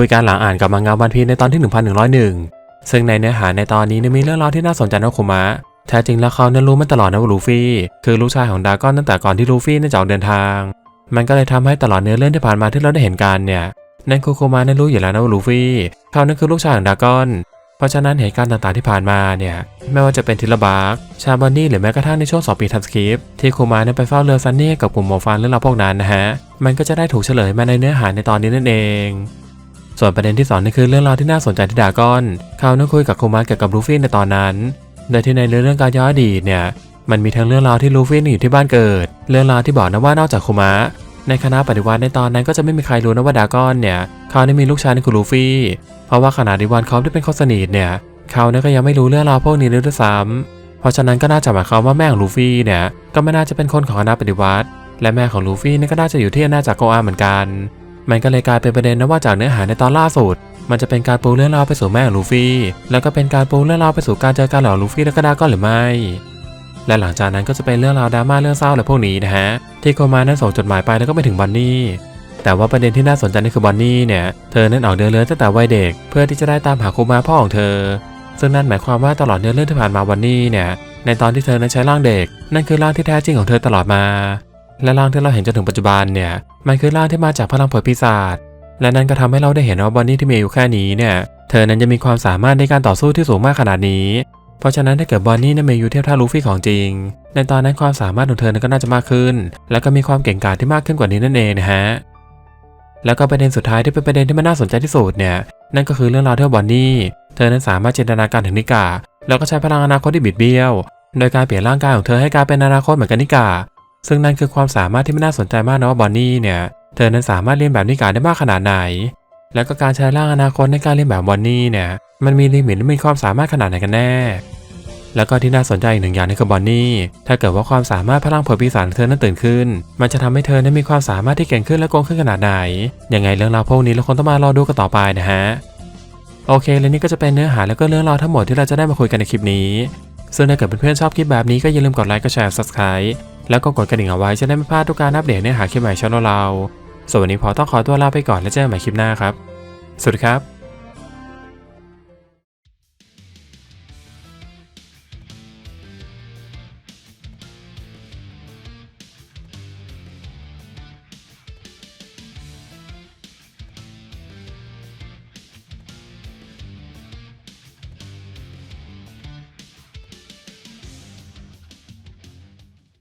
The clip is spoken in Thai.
คุยกันหลังอ่านกับมังงะวันพีในตอนที่ 1101 ซึ่งในเนื้อหาในตอนนี้เนี่ยมีเรื่องราวที่น่าสนใจนะคุมะแท้จริงแล้วเขาเนี่ยรู้มาตลอดนะว่าลูฟี่ คือลูกชายของดาก้อนตั้งแต่ก่อนที่ลูฟี่เนี่ยจะออกเดินทาง มันก็เลยทำให้ตลอดเนื้อเรื่องที่ผ่านมาที่เราได้เห็นกันเนี่ยนั่นคือคุมะเนี่ยรู้อยู่แล้วนะว่าลูฟี่เขานั่นคือลูกชายของดาก้อน เพราะฉะนั้นเหตุการณ์ต่างๆที่ผ่านมาเนี่ยไม่ว่าจะเป็นทิลบาร์กชาบอนนี่หรือแม้กระทั่งในช่วงสองปีทันสคริปที่คูมาเนี่ยไปเฝ้าเรือซันนี่กับกลุ่มหมอฟันเรื่องราวพวกนั้นนะฮะมันก็จะได้ถูกเฉลยมาในเนื้อหาในตอนนี้นั่นเอง ส่วนประเด็นที่สองนี่คือเรื่องราวที่น่าสนใจที่ดาก้อน เขานั่งคุยกับคูมาเกี่ยวกับลูฟี่ในตอนนั้น โดยที่ในเรื่องการย้อนอดีตเนี่ย มันมีทั้งเรื่องราวที่ลูฟี่อยู่ที่บ้านเกิด เรื่องราวที่บอกนะว่านอกจากคูมะในคณะปฏิวัติในตอนนั้นก็จะไม่มีใครรู้นะว่าดาก้อนเนี่ยเขาได้มีลูกชายนี่คือลูฟี่ เพราะว่าขณะที่วันเขาที่เป็นคนสนิทเนี่ยเขาเนี่ยก็ยังไม่รู้เรื่องราวพวกนี้เลยด้วยซ้ำเพราะฉะนั้นก็น่าจะหมายความว่าแม่ของลูฟี่เนี่ยก็ไม่น่าจะเป็นคนของคณะปฏิวัติ และแม่ของลูฟี่นี่ก็น่าจะอยู่ที่อาณาจักรโกอาเหมือนกัน มันก็เลยกลายเป็นประเด็นนะว่าจากเนื้อหาในตอนล่าสุด มันจะเป็นการปูเรื่องราวไปสู่แม่ของลูฟี่ แล้วก็เป็นการปูเรื่องราวไปสู่การเจอกันของลูฟี่และก็ดาก้อนหรือไม่ และหลังจากนั้นก็จะเป็นเรื่องราวดราม่าเรื่องเศร้าอะไรพวกนี้นะฮะ ที่โกมานั้นส่งจดหมายไปแล้วก็ไปถึงบอนนี่แต่ว่าประเด็นที่น่าสนใจนี่คือบอนนี่เนี่ย เธอนั้นออกเดินเรือตั้งแต่วัยเด็ก เพื่อที่จะได้ตามหาคูมาพ่อของเธอ ซึ่งนั่นหมายความว่าตลอดเนื้อเรื่องที่ผ่านมาวันนี้เนี่ย ในตอนที่เธอนั้นใช้ร่างเด็ก นั่นคือร่างที่แท้จริงของเธอตลอดมา และร่างที่เราเห็นจนถึงปัจจุบันเนี่ย มันคือร่างที่มาจากพลังผยปีศาจ และนั่นก็ทำให้เราได้เห็นว่าบอนนี่ที่มีอายุแค่นี้เนี่ย เธอนั้นจะมีความสามารถในการต่อสู้ที่สูงมากขนาดนี้ เพราะฉะนั้นถ้าเกิดบอนนี่นั้นมีอายุเทียบเท่าลูฟี่ของจริง ในตอนนั้นความสามารถของเธอนั้นก็น่าจะมากขึ้น และก็มีความเก่งกาจที่มากขึ้นกว่านี้นั่นเองนะฮะ แล้วก็ประเด็นสุดท้ายที่เป็นประเด็นที่มันน่าสนใจที่สุดเนี่ย นั่นก็คือเรื่องราวที่ว่าบอนนี่ เธอนั้นสามารถจินตนาการถึงนิกา แล้วก็ใช้พลังอนาคตที่บิดเบี้ยว โดยการเปลี่ยนร่างกายของเธอให้กลายเป็นอนาคตเหมือนกับนิกา ซึ่งนั่นคือความสามารถที่ไม่น่าสนใจมากนะว่าบอนนี่เนี่ย เธอนั้นสามารถเรียนแบบนิกาได้มากขนาดไหน แล้วก็การใช้ร่างอนาคตในการเรียนแบบบอนนี่เนี่ย มันมีลิมิตและมีความสามารถขนาดไหนกันแน่ แล้วก็ที่น่าสนใจอีกหนึ่งอย่างนี่คือบอนนี่ ถ้าเกิดว่าความสามารถพลังผยปีศาจของเธอนั้นตื่นขึ้น มันจะทำให้เธอนั้นมีความสามารถที่เก่งขึ้นและโกงขึ้นขนาดไหน ยังไงเรื่องราวพวกนี้เราคงต้องมารอดูกันต่อไปนะฮะ โอเค และนี่ก็จะเป็นเนื้อหาแล้วก็เรื่องราวทั้งหมดที่เราจะได้มาคุยกันในคลิปนี้ ซึ่งถ้าเกิดเพื่อนๆชอบคลิปแบบนี้ก็อย่าลืมกดไลค์ กดแชร์ subscribe แล้วก็กดกระดิ่งเอาไว้จะได้ไม่พลาดทุกการอัปเดตเนื้อหาคลิปใหม่ช่องเราส่วนวันนี้พอต้องขอตัวลาไปก่อนแล้วเจอกันใหม่คลิปหน้าครับ สวัสดีครับ